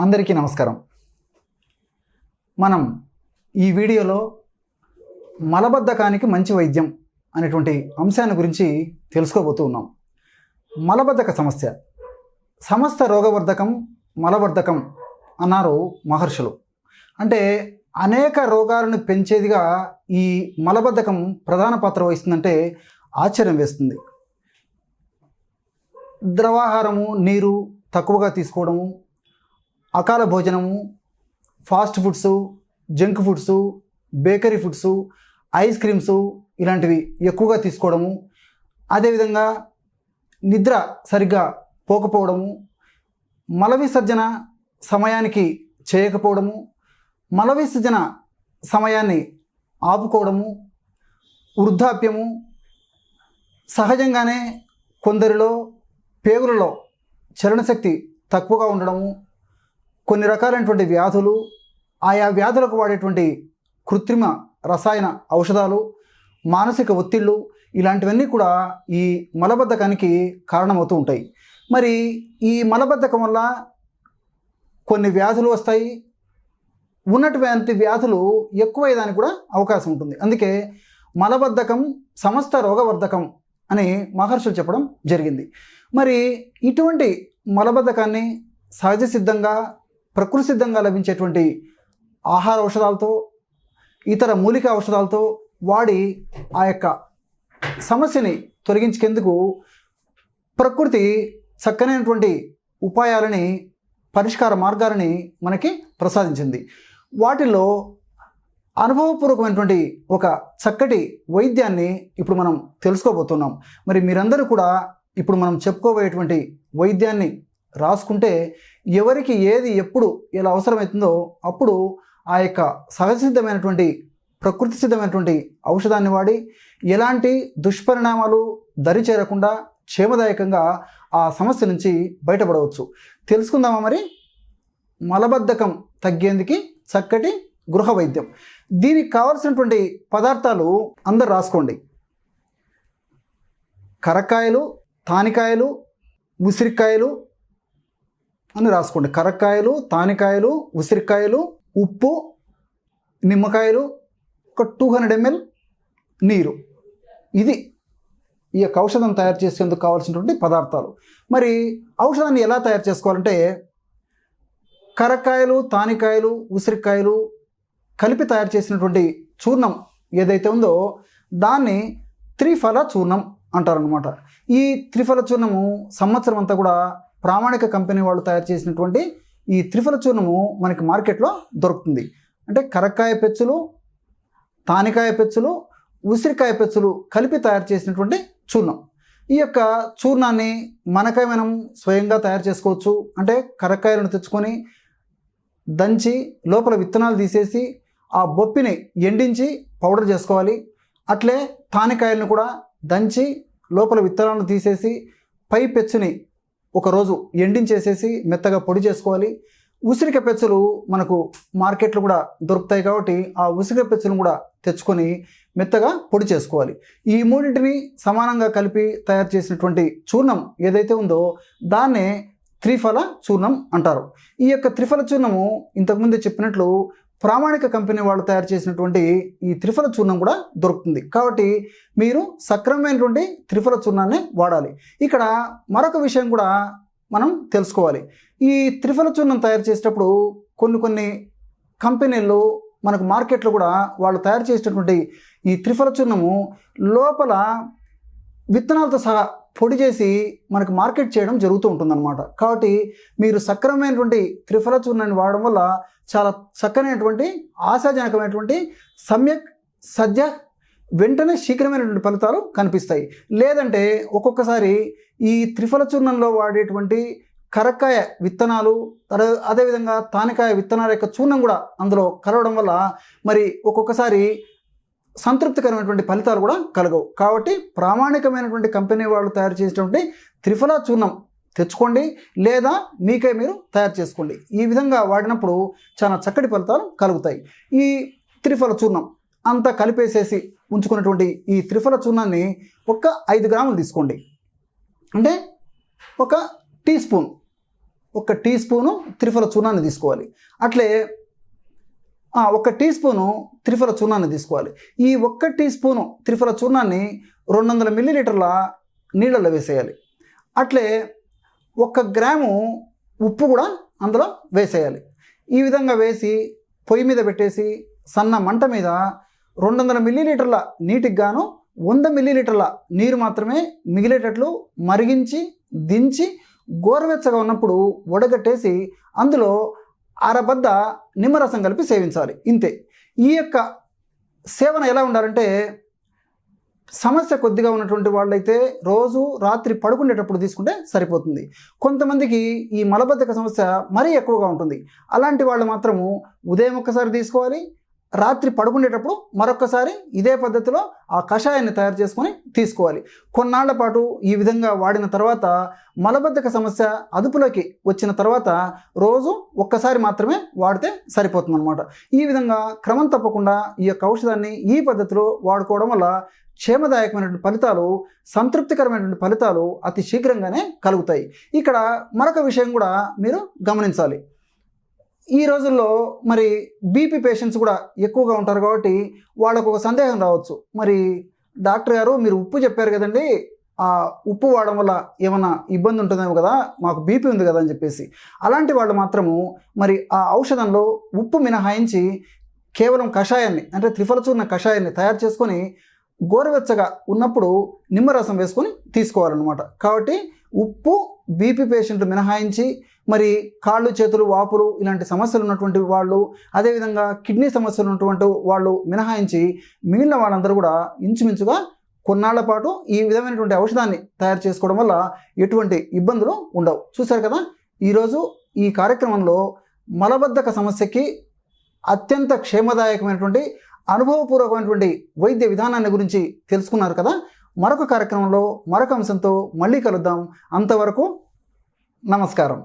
అందరికీ నమస్కారం. మనం ఈ వీడియోలో మలబద్ధకానికి మంచి వైద్యం అనేటువంటి అంశాన్ని గురించి తెలుసుకోబోతూ ఉన్నాం. మలబద్ధక సమస్య. సమస్త రోగవర్ధకం మలవర్ధకం అన్నారు మహర్షులు. అంటే అనేక రోగాలను పెంచేదిగా ఈ మలబద్ధకం ప్రధాన పాత్ర వహిస్తుందంటే ఆశ్చర్యం వేస్తుంది. ద్రవాహారము నీరు తక్కువగా తీసుకోవడము అకాల భోజనము fast foods junk foods bakery foods ice creams ఇలాంటివి ఎక్కువగా తీసుకోవడము. అదేవిధంగా నిద్ర సరిగ్గా పోకపోవడము. మల విసర్జన సమయానికి చేయకపోవడము. మల విసర్జన సమయాన్ని ఆపుకోవడము. వృద్ధాప్యము. సహజంగానే కొందరిలో పేగులలో చలనశక్తి తక్కువగా ఉండడము. కొన్ని రకాలైనటువంటి వ్యాధులు ఆయా వ్యాధులకు వాడేటువంటి కృత్రిమ రసాయన ఔషధాలు మానసిక ఒత్తిళ్ళు ఇలాంటివన్నీ కూడా ఈ మలబద్ధకానికి కారణమవుతూ ఉంటాయి. మరి ఈ మలబద్ధకం వల్ల కొన్ని వ్యాధులు వస్తాయి. ఉన్నటువంటి వ్యాధులు ఎక్కువయ్యేదానికి కూడా అవకాశం ఉంటుంది. అందుకే మలబద్ధకం సమస్త రోగవర్ధకం అని మహర్షులు చెప్పడం జరిగింది. మరి ఇటువంటి మలబద్ధకాన్ని సహజ సిద్ధంగా ప్రకృతి సిద్ధంగా లభించేటువంటి ఆహార ఔషధాలతో ఇతర మూలిక ఔషధాలతో వాడి ఆ యొక్క సమస్యని తొలగించేందుకు ప్రకృతి చక్కనైనటువంటి ఉపాయాలని పరిష్కార మార్గాలని మనకి ప్రసాదించింది. వాటిల్లో అనుభవపూర్వకమైనటువంటి ఒక చక్కటి వైద్యాన్ని ఇప్పుడు మనం తెలుసుకోబోతున్నాం. మరి మీరందరూ కూడా ఇప్పుడు మనం చెప్పుకోబోయేటువంటి వైద్యాన్ని రాసుకుంటే ఎవరికి ఏది ఎప్పుడు ఎలా అవసరమవుతుందో అప్పుడు ఆ యొక్క సహజసిద్ధమైనటువంటి ప్రకృతి సిద్ధమైనటువంటి ఔషధాన్ని వాడి ఎలాంటి దుష్పరిణామాలు దరి చేరకుండా క్షేమదాయకంగా ఆ సమస్య నుంచి బయటపడవచ్చు. తెలుసుకుందామా మరి? మలబద్ధకం తగ్గేందుకు చక్కటి గృహ వైద్యం. దీనికి కావలసినటువంటి పదార్థాలు అందరు రాసుకోండి. కరక్కాయలు తానికాయలు ఉసిరికాయలు అని రాసుకోండి. కరక్కాయలు తానికాయలు ఉసిరికాయలు ఉప్పు నిమ్మకాయలు ఒక టూ హండ్రెడ్ ఎంఎల్ నీరు. ఇది ఈ యొక్క ఔషధం తయారు చేసేందుకు కావాల్సినటువంటి పదార్థాలు. మరి ఔషధాన్ని ఎలా తయారు చేసుకోవాలంటే కరక్కాయలు తానికాయలు ఉసిరికాయలు కలిపి తయారు చేసినటువంటి చూర్ణం ఏదైతే ఉందో దాన్ని త్రిఫల చూర్ణం అంటారనమాట ఈ త్రిఫల చూర్ణము సంవత్సరం అంతా కూడా ప్రామాణిక కంపెనీ వాళ్ళు తయారు చేసినటువంటి ఈ త్రిఫల చూర్ణము మనకి మార్కెట్లో దొరుకుతుంది. అంటే కరక్కాయ పెచ్చులు తానికాయ పెచ్చులు ఉసిరికాయ పెచ్చులు కలిపి తయారు చేసినటువంటి చూర్ణం. ఈ యొక్క చూర్ణాన్ని మనకై మనం స్వయంగా తయారు చేసుకోవచ్చు. అంటే కరక్కాయలను తెచ్చుకొని దంచి లోపల విత్తనాలు తీసేసి ఆ బొప్పిని ఎండించి పౌడర్ చేసుకోవాలి. అట్లే తానికాయలను కూడా దంచి లోపల విత్తనాలను తీసేసి పై పెచ్చుని ఒకరోజు ఎండించేసేసి మెత్తగా పొడి చేసుకోవాలి. ఉసిరిక పెచ్చలు మనకు మార్కెట్లో కూడా దొరుకుతాయి కాబట్టి ఆ ఉసిరిక పెచ్చులను కూడా తెచ్చుకొని మెత్తగా పొడి చేసుకోవాలి. ఈ మూడింటిని సమానంగా కలిపి తయారు చేసినటువంటి చూర్ణం ఏదైతే ఉందో దాన్నే త్రిఫల చూర్ణం అంటారు. ఈ యొక్క త్రిఫల చూర్ణము ఇంతకుముందే చెప్పినట్లు ప్రామాణిక కంపెనీ వాళ్ళు తయారు చేసినటువంటి ఈ త్రిఫల చూర్ణం కూడా దొరుకుతుంది. కాబట్టి మీరు సక్రమమైనటువంటి త్రిఫల చూర్ణాన్ని వాడాలి. ఇక్కడ మరొక విషయం కూడా మనం తెలుసుకోవాలి. ఈ త్రిఫల చూర్ణం తయారు చేసేటప్పుడు కొన్ని కొన్ని కంపెనీలు మనకు మార్కెట్లో కూడా వాళ్ళు తయారు చేసేటటువంటి ఈ త్రిఫల చూర్ణము లోపల విత్తనాలతో సహా పొడి చేసి మనకు మార్కెట్ చేయడం జరుగుతూ ఉంటుందన్నమాట. కాబట్టి మీరు సక్రమమైనటువంటి త్రిఫల చూర్ణాన్ని వాడడం వల్ల చాలా చక్కనైనటువంటి ఆశాజనకమైనటువంటి సమ్యక్ సద్య వెంటనే శీఘ్రమైనటువంటి ఫలితాలు కనిపిస్తాయి. లేదంటే ఒక్కొక్కసారి ఈ త్రిఫల చూర్ణంలో వాడేటువంటి కరక్కాయ విత్తనాలు అదే- అదేవిధంగా తానికాయ విత్తనాల యొక్క చూర్ణం కూడా అందులో కలవడం వల్ల మరి ఒక్కొక్కసారి సంతృప్తికరమైనటువంటి ఫలితాలు కూడా కలగవు. కాబట్టి ప్రామాణికమైనటువంటి కంపెనీ వాళ్ళు తయారు చేసినటువంటి త్రిఫల చూర్ణం తెచ్చుకోండి లేదా మీకే మీరు తయారు చేసుకోండి. ఈ విధంగా వాడినప్పుడు చాలా చక్కటి ఫలితాలు కలుగుతాయి. ఈ త్రిఫల చూర్ణం అంతా కలిపేసేసి ఉంచుకున్నటువంటి ఈ త్రిఫల చూర్ణాన్ని ఒక ఐదు గ్రాములు తీసుకోండి. అంటే ఒక టీ స్పూన్ ఒక టీ స్పూను త్రిఫల చూర్ణాన్ని తీసుకోవాలి. అట్లే ఒక టీ స్పూను త్రిఫల చూర్ణాన్ని తీసుకోవాలి. ఈ ఒక్క టీ స్పూను త్రిఫల చూర్ణాన్ని రెండు వందల మిల్లీలీటర్ల నీళ్ళల్లో వేసేయాలి. అట్లే ఒక గ్రాము ఉప్పు కూడా అందులో వేసేయాలి. ఈ విధంగా వేసి పొయ్యి మీద పెట్టేసి సన్న మంట మీద రెండు వందల మిల్లీలీటర్ల నీటికి గాను వంద మిల్లీలీటర్ల నీరు మాత్రమే మిగిలేటట్లు మరిగించి దించి గోరువెచ్చగా ఉన్నప్పుడు వడగట్టేసి అందులో అరబద్ద నిమ్మరసం కలిపి సేవించాలి. ఇంతే. ఈ యొక్క సేవన ఎలా ఉండాలంటే సమస్య కొద్దిగా ఉన్నటువంటి వాళ్ళైతే రోజు రాత్రి పడుకునేటప్పుడు తీసుకుంటే సరిపోతుంది. కొంతమందికి ఈ మలబద్ధక సమస్య మరీ ఎక్కువగా ఉంటుంది. అలాంటి వాళ్ళు మాత్రము ఉదయం ఒక్కసారి తీసుకోవాలి రాత్రి పడుకునేటప్పుడు మరొకసారి ఇదే పద్ధతిలో ఆ కషాయాన్ని తయారు చేసుకొని తీసుకోవాలి. కొన్నాళ్ళ పాటు ఈ విధంగా వాడిన తర్వాత మలబద్ధక సమస్య అదుపులోకి వచ్చిన తర్వాత రోజు ఒక్కసారి మాత్రమే వాడితే సరిపోతుంది అనమాట ఈ విధంగా క్రమం తప్పకుండా ఈ యొక్క ఔషధాన్ని ఈ పద్ధతిలో వాడుకోవడం వల్ల క్షేమదాయకమైనటువంటి ఫలితాలు సంతృప్తికరమైనటువంటి ఫలితాలు అతి శీఘ్రంగానే కలుగుతాయి. ఇక్కడ మరొక విషయం కూడా మీరు గమనించాలి. ఈ రోజుల్లో మరి బీపీ పేషెంట్స్ కూడా ఎక్కువగా ఉంటారు కాబట్టి వాళ్ళకు ఒక సందేహం రావచ్చు. మరి డాక్టర్ గారు మీరు ఉప్పు చెప్పారు కదండి ఆ ఉప్పు వాడడం వల్ల ఏమైనా ఇబ్బంది ఉంటుందేమో కదా మాకు బీపీ ఉంది కదా అని చెప్పేసి. అలాంటి వాళ్ళు మాత్రము మరి ఆ ఔషధంలో ఉప్పు మినహాయించి కేవలం కషాయాన్ని అంటే త్రిఫలచూర్ణ కషాయాన్ని తయారు చేసుకొని గోరువెచ్చగా ఉన్నప్పుడు నిమ్మరసం వేసుకొని తీసుకోవాలన్నమాట. కాబట్టి ఉప్పు బీపీ పేషెంట్లు మినహాయించి మరి కాళ్ళు చేతులు వాపులు ఇలాంటి సమస్యలు ఉన్నటువంటి వాళ్ళు అదేవిధంగా కిడ్నీ సమస్యలు ఉన్నటువంటి వాళ్ళు మినహాయించి మిగిలిన వాళ్ళందరూ కూడా ఇంచుమించుగా కొన్నాళ్ళ పాటు ఈ విధమైనటువంటి ఔషధాన్ని తయారు చేసుకోవడం వల్ల ఎటువంటి ఇబ్బందులు ఉండవు. చూశారు కదా ఈరోజు ఈ కార్యక్రమంలో మలబద్ధక సమస్యకి అత్యంత క్షేమదాయకమైనటువంటి అనుభవపూర్వకమైనటువంటి వైద్య విధానాన్ని గురించి తెలుసుకున్నారు కదా మరొక కార్యక్రమంలో మరొక అంశంతో మళ్ళీ కలుద్దాం. అంతవరకు నమస్కారం.